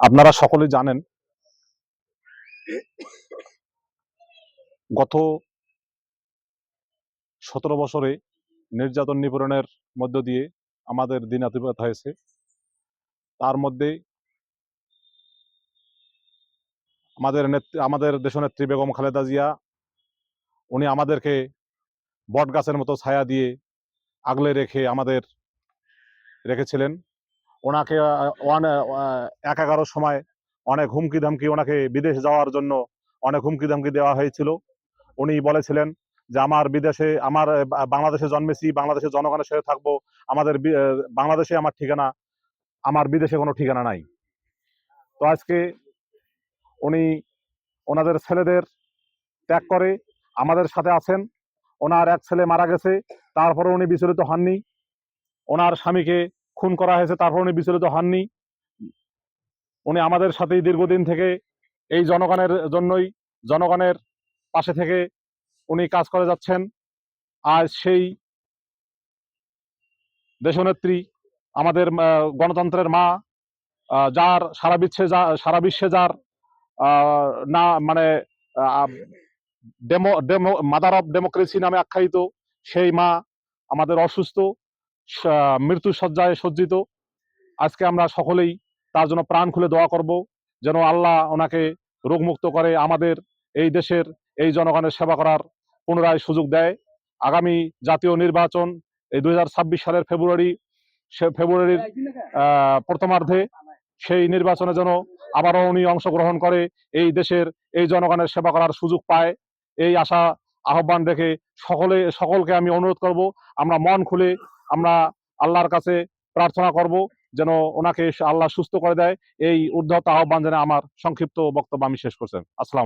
আপনারা সকলে জানেন, গত সতেরো বছরে নির্যাতন নিপীড়নের মধ্য দিয়ে আমাদের দিন অতিবাহিত হয়েছে। তার মধ্যে আমাদের আমাদের দেশনেত্রী বেগম খালেদা জিয়া, উনি আমাদেরকে বট গাছের মতো ছায়া দিয়ে আগলে রেখে আমাদের রেখেছিলেন। ওনাকে এক এগারোর সময় অনেক হুমকি ধামকি ওনাকে বিদেশ যাওয়ার জন্য অনেক হুমকি ধামকি দেওয়া হয়েছিল। উনি বলেছিলেন যে, আমার বিদেশে, আমার বাংলাদেশে জন্মেছি, বাংলাদেশের জনগণের সাথে থাকব, আমাদের বাংলাদেশে আমার ঠিকানা, আমার বিদেশে কোনো ঠিকানা নাই। তো আজকে উনি ওনাদের ছেলেদের ত্যাগ করে আমাদের সাথে আছেন। ওনার এক ছেলে মারা গেছে তারপরে উনি বিচলিত হননি। ওনার স্বামীকে খুন করা হয়েছে, তারপর উনি বিচলিত হননি। উনি আমাদের সাথেই দীর্ঘদিন থেকে এই জনগণের জন্যই, জনগণের পাশে থেকে উনি কাজ করে যাচ্ছেন। আজ সেই দেশনেত্রী, আমাদের গণতন্ত্রের মা যার সারা বিশ্বে যা, সারা বিশ্বে যার না মানে demo demo, mother of democracy নামে আখ্যায়িত সেই মা আমাদের অসুস্থ। স- মৃত্যু সজ্জায় সজ্জিত। আজকে আমরা সকলেই তার জন্য প্রাণ খুলে দোয়া করব, যেন আল্লাহ ওনাকে রোগমুক্ত করে আমাদের এই দেশের এই জনগণের সেবা করার পুনরায় সুযোগ দেয়। আগামী জাতীয় নির্বাচন এই দু হাজার ছাব্বিশ সালের ফেব্রুয়ারি ফেব্রুয়ারির প্রথমার্ধে সেই নির্বাচনে যেন আবারও উনি অংশগ্রহণ করে এই দেশের এই জনগণের সেবা করার সুযোগ পায়। এই আশা আহ্বান রেখে সকলে, সকলকে আমি অনুরোধ করব, আমরা মন খুলে আমরা আল্লাহর কাছে প্রার্থনা করব যেন ওনাকে আল্লাহ সুস্থ করে দেয়। এই উদ্ধত আহ্বান যেন আমার সংক্ষিপ্ত বক্তব্য আমি শেষ করছেন আসসালাম